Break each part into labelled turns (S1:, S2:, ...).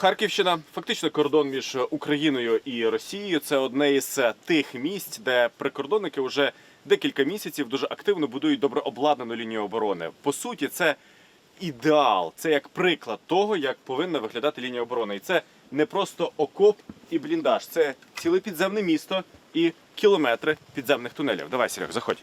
S1: Харківщина, фактично кордон між Україною і Росією. Це одне із тих місць, де прикордонники вже декілька місяців дуже активно будують добре обладнану лінію оборони. По суті, це ідеал, це як приклад того, як повинна виглядати лінія оборони. І це не просто окоп і бліндаж, це ціле підземне місто і кілометри підземних тунелів. Давай, Серег, заходь.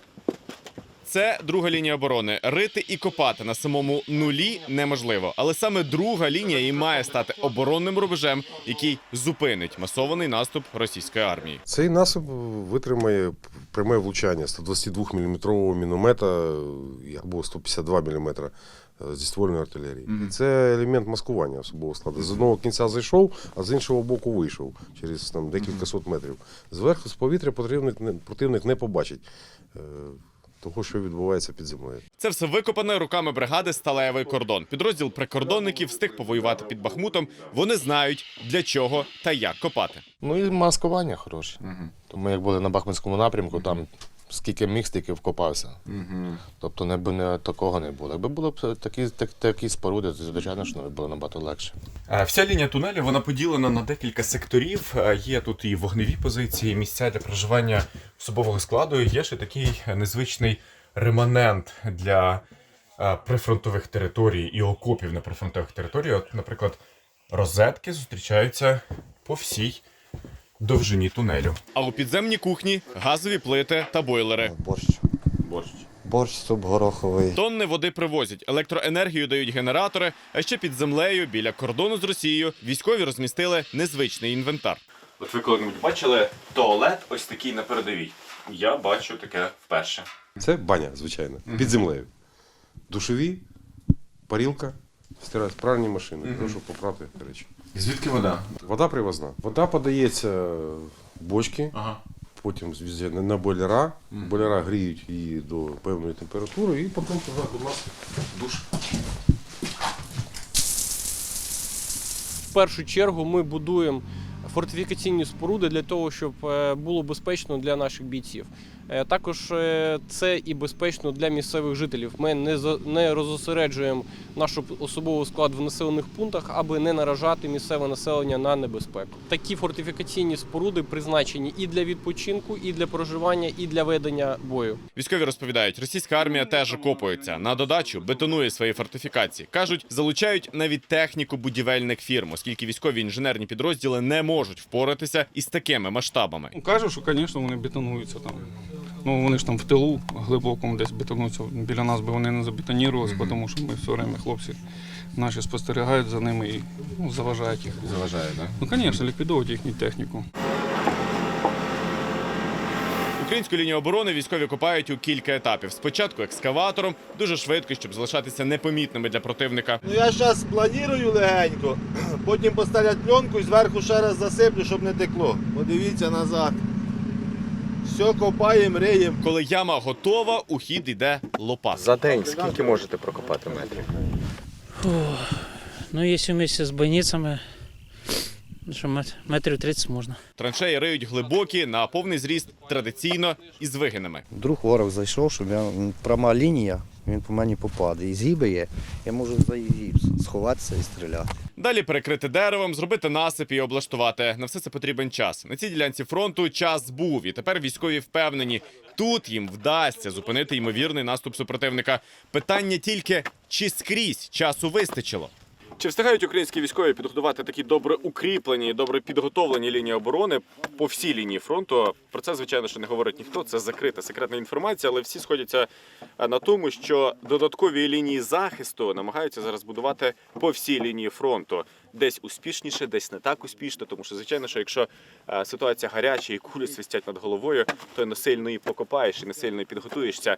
S1: Це друга лінія оборони. Рити і копати на самому нулі неможливо, але саме друга лінія і має стати оборонним рубежем, який зупинить масований наступ російської армії.
S2: Цей насип витримає пряме влучання 122 мм міномета або 152 мм зі ствольної артилерії. І це елемент маскування особового складу. З одного кінця зайшов, а з іншого боку вийшов через там, декілька сот метрів. Зверху з повітря противник не, противник не побачить е, того, що відбувається під землею.
S1: Це все викопане руками бригади Сталевий кордон. Підрозділ прикордонників встиг повоювати під Бахмутом. Вони знають для чого та як копати.
S3: Ну і маскування хороше. Тому як були на Бахмутському напрямку, там скільки міг, стільки вкопався. Тобто не, не, такого не було. Якби було б такі, так, такі споруди, то звичайно що було набагато легше.
S1: Е, Вся лінія тунелів вона поділена на декілька секторів. Е, Є тут і вогневі позиції, місця для проживання особового складу. Є ще такий незвичний реманент для е, прифронтових територій і окопів на прифронтових територіях. От, наприклад, розетки зустрічаються по всій довжині тунелю. А у підземній кухні газові плити та бойлери.
S4: Борщ.
S1: Борщ.
S4: Борщ суп гороховий.
S1: Тонни води привозять, електроенергію дають генератори, а ще під землею біля кордону з Росією військові розмістили незвичний інвентар. От ви коли-небудь бачили туалет ось такий на передовій. Я бачу таке вперше.
S2: Це баня, звичайно, під землею. Душові, парілка, стирать пральні машини. Прошу попрати речі.
S1: Звідки вода?
S2: Вода привозна. Вода подається в бочки,
S1: Ага.
S2: потім зв'язано на бойлера. Бойлера гріють її до певної температури і потім туди, будь ласка, душ.
S5: В першу чергу ми будуємо фортифікаційні споруди для того, щоб е, було безпечно для наших бійців. Е, Також е, це і безпечно для місцевих жителів. Ми не не розосереджуємо наш особовий склад в населених пунктах, аби не наражати місцеве населення на небезпеку. Такі фортифікаційні споруди призначені і для відпочинку, і для проживання, і для ведення бою.
S1: Військові розповідають, російська армія теж окопується. На додачу бетонує свої фортифікації. Кажуть, залучають навіть техніку будівельних фірм, оскільки військові інженерні підрозділи не можуть впоратися із такими масштабами.
S6: Ну, Кажуть, що, звісно, вони бетонуються там. Ну, вони ж там в тилу глибокому десь бетонуються. Біля нас би вони не забетонірувалися, тому що ми все время хлопці наші спостерігають за ними і ну, заважають їх.
S1: Заважає, так?
S6: Ну, звісно, ліквідовують їхню техніку.
S1: Українську лінію оборони військові копають у кілька етапів. Спочатку екскаватором, дуже швидко, щоб залишатися непомітними для противника.
S7: Ну я зараз планую легенько, потім поставлять пленку і зверху ще раз засиплю, щоб не текло. Подивіться назад. Все копаємо, риємо.
S1: Коли яма готова, у хід йде лопата.
S3: За день скільки можете прокопати метрів?
S8: Ну, если вместе с бойницами, ну, що метрів 30 можна.
S1: Траншеї риють глибокі на повний зріст традиційно із вигинами.
S4: Вдруг ворог зайшов, щоб я пряма лінія, він по мені попаде. І згиби є, я можу за її сховатися і стріляти.
S1: Далі перекрити деревом, зробити насип і облаштувати. На все це потрібен час. На цій ділянці фронту час був, і тепер військові впевнені, тут їм вдасться зупинити ймовірний наступ супротивника. Питання тільки чи скрізь часу вистачило. Чи встигають українські військові підготувати такі добре укріплені, добре підготовлені лінії оборони по всій лінії фронту? Про це звичайно що не говорить ніхто. Це закрита секретна інформація, але всі сходяться е, на тому, що додаткові лінії захисту намагаються зараз будувати по всій лінії фронту. Десь успішніше, десь не так успішно. Тому що, звичайно, що якщо е, ситуація гаряча і кулі свистять над головою, то не сильно і покопаєш, і не сильно підготуєшся.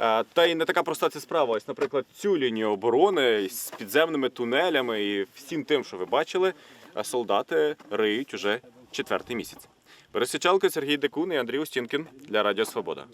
S1: Е, Та й не така проста ця справа. Ось, наприклад, цю лінію оборони з підземними тунелями і всім тим, що ви бачили, е, солдати риють уже четвертий місяць. Пересічалки Сергій Декун і Андрій Устінкін для Радіо Свобода.